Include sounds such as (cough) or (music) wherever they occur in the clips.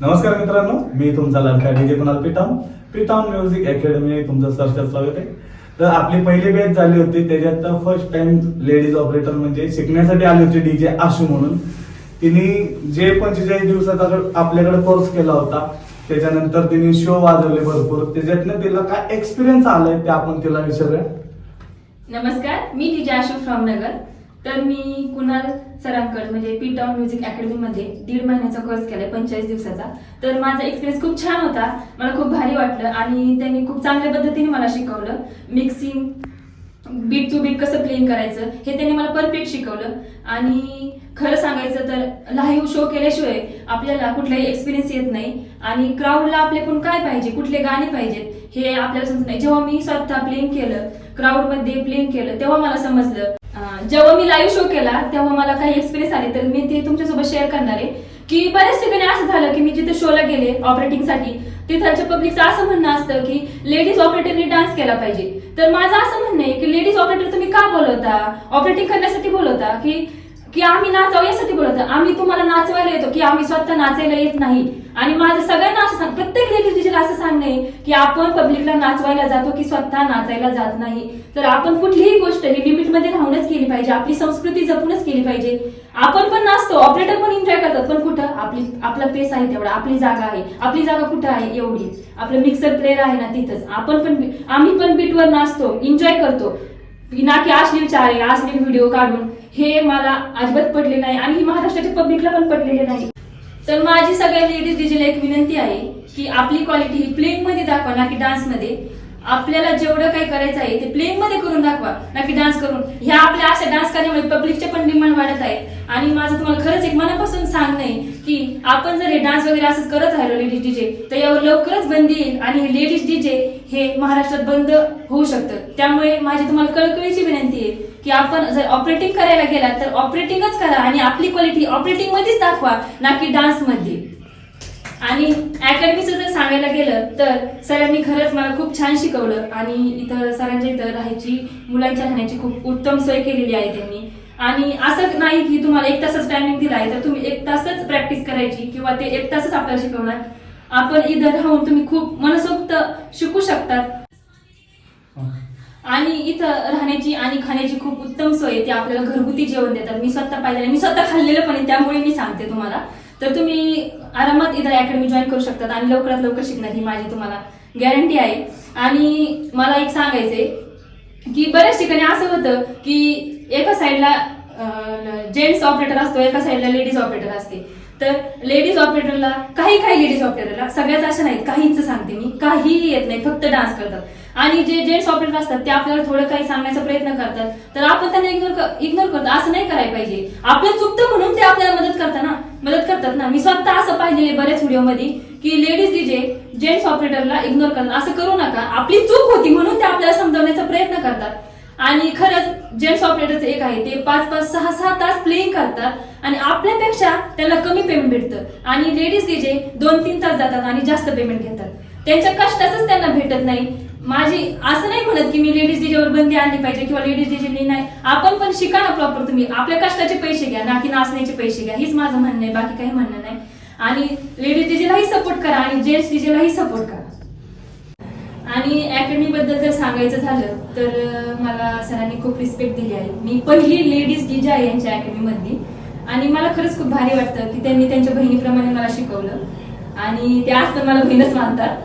नमस्कार मित्रांनो मी तुमचा लाडका DJ Kunal Pitam Pitam music academy तुमचं सरचं स्वागत आहे. तर आपली पहिली बॅच झाली होती त्याच्यात फर्स्ट टाइम लेडीज ऑपरेटर म्हणजे शिकण्यासाठी आली होती डीजे आशू म्हणून. तिने जे पंचेचाळीस दिवसाचा आपल्याकडे कोर्स केला होता त्याच्यानंतर तिने शो वाजवले भरपूर. त्याच्यातनं तिला काय एक्सपिरियन्स आलाय ते आपण तिला विचारूया. नमस्कार मी डीजे आशू फ्रॉम नगर. तर मी कुणाल सरांकडे म्हणजे पी टाउन म्युझिक अकॅडमीमध्ये दीड महिन्याचा कोर्स केलाय पंचेचाळीस दिवसाचा. तर माझा एक्सपिरियन्स खूप छान होता मला खूप भारी वाटलं आणि त्यांनी खूप चांगल्या पद्धतीने मला शिकवलं. मिक्सिंग बीट टू बीट कसं प्लेन करायचं हे त्यांनी मला परफेक्ट शिकवलं. आणि खरं सांगायचं तर लाईव्ह शो केल्याशिवाय आपल्याला कुठलाही एक्सपिरियन्स येत नाही. आणि क्राऊडला आपल्याकडून काय पाहिजे कुठले गाणे पाहिजेत हे आपल्याला समजत नाही. जेव्हा मी स्वतः प्लेन केलं क्राऊडमध्ये प्लेन केलं तेव्हा मला समजलं. जेव्हा मी लाईव्ह शो केला तेव्हा मला काही एक्सपिरियन्स आले. तर मी ते तुमच्यासोबत शेअर करणार आहे की बऱ्याच ठिकाणी असं झालं की मी जिथे शोला गेले ऑपरेटिंगसाठी तिथलच्या पब्लिकचं असं म्हणणं असतं की लेडीज ऑपरेटरने डान्स केला पाहिजे. तर माझं असं म्हणणं आहे की लेडीज ऑपरेटर तुम्ही का बोलवता? ऑपरेटिंग करण्यासाठी बोलवता? की की आम्ही नाचाव यासाठी बोलवतो? आम्ही तुम्हाला नाचवायला येतो की आम्ही स्वतः नाचायला येत नाही. आणि माझं सगळ्यांना असं सांग प्रत्येक लेडीज असं सांगणं आहे की आपण पब्लिकला नाचवायला जातो की स्वतः नाचायला जात नाही. तर आपण कुठलीही गोष्ट ही लिमिटमध्ये राहूनच केली पाहिजे आपली संस्कृती जपूनच केली पाहिजे. आपण पण नाचतो ऑपरेटर पण एन्जॉय करतात पण कुठं? आपली आपला पेस आहे तेवढा आपली जागा आहे. आपली जागा कुठं आहे? एवढी. आपलं मिक्सर प्लेअर आहे ना तिथंच. आपण पण आम्ही पण बीटवर नाचतो एन्जॉय करतो. ना की अश्लील चारे अश्लील व्हिडिओ काढून. हे मला अजिबात पडले नाही आणि ही महाराष्ट्राच्या पब्लिकला पण पडलेले नाही. तर माझी सगळ्या लेडीज डीजेला एक विनंती आहे की आपली क्वालिटी ही प्लेइंगमध्ये दाखवा ना की डान्समध्ये. आपल्याला जेवढं काही करायचं आहे ते प्लेइंगमध्ये करून दाखवा ना की डान्स करून. ह्या आपल्या अशा डान्स करण्यामुळे पब्लिकचे पण डिमांड वाढत आहे. आणि माझं तुम्हाला खरंच एक मनापासून सांगणं आहे आपण जर हे डान्स वगैरे असंच करत राहिलो लेडीज डीजे तर यावर लवकरच बंदी येईल आणि हे लेडीज डीजे हे महाराष्ट्रात बंद होऊ शकतं. त्यामुळे माझी तुम्हाला कळकळीची विनंती आहे की आपण जर ऑपरेटिंग करायला गेला तर ऑपरेटिंगच करा आणि आपली क्वालिटी ऑपरेटिंग मध्येच दाखवा ना की डान्समध्ये. आणि अकॅडमीचं जर सांगायला गेलं तर सरांनी खरंच मला खूप छान शिकवलं आणि इथं सरांच्या इथं राहायची मुलांच्या राहण्याची खूप उत्तम सोय केलेली आहे त्यांनी. आणि असं नाही की तुम्हाला एक तासच टायमिंग दिला आहे तर तुम्ही एक तासच प्रॅक्टिस करायची किंवा ते एक तासच आपल्याला शिकवणार. आपण इथं राहून तुम्ही खूप मनसोक्त शिकू शकतात. आणि इथं राहण्याची आणि खाण्याची खूप उत्तम सोय आहे. ते आपल्याला घरगुती जेवण देतात. मी स्वतः पाहिलेलं मी स्वतः खाल्लेलं पण आहे त्यामुळे मी सांगते तुम्हाला. तर तुम्ही आरामात इथं अकॅडमी जॉईन करू शकतात आणि लवकरात लवकर शिकणार ही माझी तुम्हाला गॅरंटी आहे. आणि मला एक सांगायचंय की बऱ्याच ठिकाणी असं होतं की एका साईडला जेंट्स ऑपरेटर असतो एका साईडला लेडीज ऑपरेटर असते. तर लेडीज ऑपरेटरला काही काही लेडीज ऑपरेटरला सगळ्याच अशा नाहीत काहीच सांगते मी काहीही येत नाही फक्त डान्स करतात. आणि जे जेंट्स ऑपरेटर असतात ते आपल्याला थोडं काही सांगण्याचा प्रयत्न करतात. तर आपण त्यांना इग्नोर इग्नोर करतो असं नाही करायला पाहिजे. आपलं चुकतं म्हणून ते आपल्याला मदत करतात ना मदत करतात ना. मी स्वतः असं पाहिलेले बऱ्याच व्हिडिओमध्ये की लेडीज डीजे जेंट्स ऑपरेटरला इग्नोर करतात. असं करू नका. आपली चूक होती म्हणून ते आपल्याला समजवण्याचा प्रयत्न करतात. आणि खरंच जेंट्स ऑपरेटरच एक आहे ते पाच पाच सहा सहा तास प्लेइंग करतात आणि आपल्यापेक्षा त्यांना कमी पेमेंट भेटतं. आणि लेडीज डीजे दोन तीन तास जातात आणि जास्त पेमेंट घेतात. त्यांच्या कष्टाचंच त्यांना भेटत नाही. माझी असं नाही म्हणत की मी लेडीज डीजेवर बंदी आणली पाहिजे किंवा लेडीज डीजे नाही. आपण पण शिका ना प्रॉपर तुम्ही. आपल्या कष्टाचे पैसे घ्या ना की नाचण्याचे पैसे घ्या. हीच माझं म्हणणं आहे बाकी काही म्हणणं नाही. आणि लेडीज डीजेलाही सपोर्ट करा आणि जेंट्स डीजेलाही सपोर्ट करा. आणि अकॅडमी बद्दल जर सांगायचं झालं तर मला सरांनी खूप रिस्पेक्ट दिली आहे. मी पहिली लेडीज डीजे आहे यांच्या अकॅडमी मधली आणि मला खरंच खूप भारी वाटतं की त्यांनी त्यांच्या बहिणीप्रमाणे मला शिकवलं. आणि ते आज पण मला बहीणच मानतात.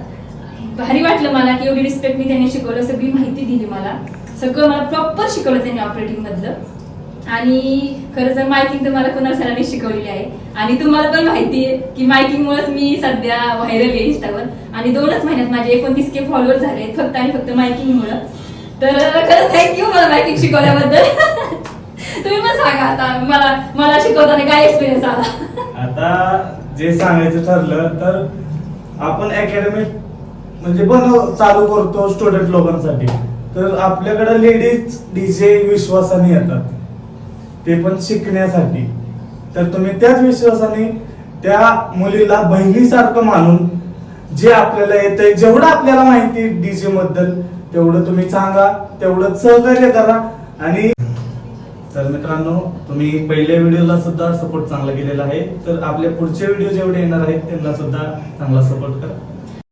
भारी वाटलं मला की एवढी रिस्पेक्ट मी त्यांनी शिकवलं सगळी माहिती दिली मला. सगळं मला प्रॉपर शिकवलं त्यांनी ऑपरेटिंग मधलं. आणि खरं तर मायकिंग तर मला कुणाल सरांनी शिकवलेली आहे. आणि तुम्हाला पण माहिती आहे की मायकिंगमुळेच मी सध्या व्हायरल आहे इंस्टावर. आणि दोनच महिन्यात माझे एकोणतीस के फॉलोअर झाले फक्त आणि फक्त मायकिंगमुळं तर खरंच थँक्यू मला मायकिंग शिकवल्याबद्दल. (laughs) तुम्ही पण सांगा आता मला मला शिकवताना काय एक्सपिरियन्स आला? (laughs) आता जे सांगायचं ठरलं तर आपण अकॅडमी म्हणजे बनव चालू करतो स्टुडंट लोकांसाठी. तर आपल्याकडे लेडीज डीजे विश्वासाने येतात. ते पण शिकण्यासाठी. तर तुम्ही त्याच विश्वासाने त्या मुलीला बहिणीसारखं मानून जे आपल्याला येतंय जेवढं आपल्याला माहिती डीजे बद्दल तेवढं तुम्ही सांगा तेवढं सहकार्य करा आणि तर मित्रांनो तुम्ही पहिल्या व्हिडिओला सुद्धा सपोर्ट चांगला केलेला आहे. तर आपले पुढचे व्हिडिओ जेवढे येणार आहेत त्यांना सुद्धा चांगला सपोर्ट करा.